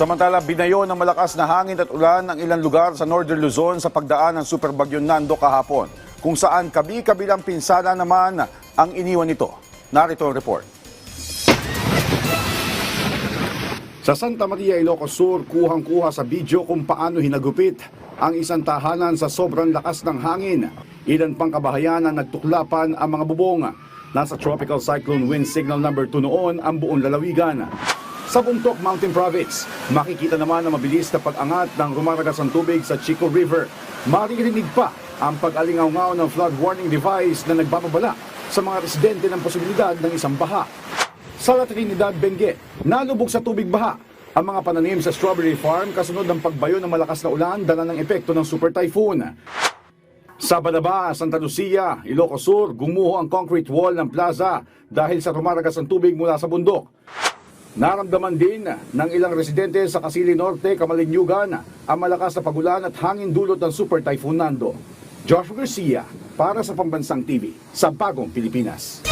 Samantala, binayo ng malakas na hangin at ulan ang ilang lugar sa Northern Luzon sa pagdaan ng Super Bagyo Nando kahapon, kung saan kabi-kabilang pinsala naman ang iniwan nito. Narito ang report. Sa Santa Maria, Ilocos Sur, kuhang-kuha sa video kung paano hinagupit ang isang tahanan sa sobrang lakas ng hangin. Ilan pang kabahayan ang nagtuklapan ang mga bubong. Nasa Tropical Cyclone Wind Signal number 2 noon ang buong lalawigan. Sa Buntok Mountain Province, makikita naman ang mabilis na pag-angat ng rumaragas ang tubig sa Chico River. Maririnig pa ang pag-alingaw ng flood warning device na nagbababala sa mga residente ng posibilidad ng isang baha. Sa La Trinidad, Benguet, nalubog sa tubig baha ang mga pananim sa strawberry farm kasunod ng pagbayo ng malakas na ulan dala ng epekto ng super typhoon. Sa Banaba, Santa Lucia, Ilocos Sur, gumuho ang concrete wall ng plaza dahil sa rumaragas ang tubig mula sa bundok. Naramdaman din ng ilang residente sa Kasili Norte, Kamalinyugan ang malakas na pagulan at hangin dulot ng super typhoon Nando. Josh Garcia para sa Pambansang TV sa Bagong Pilipinas.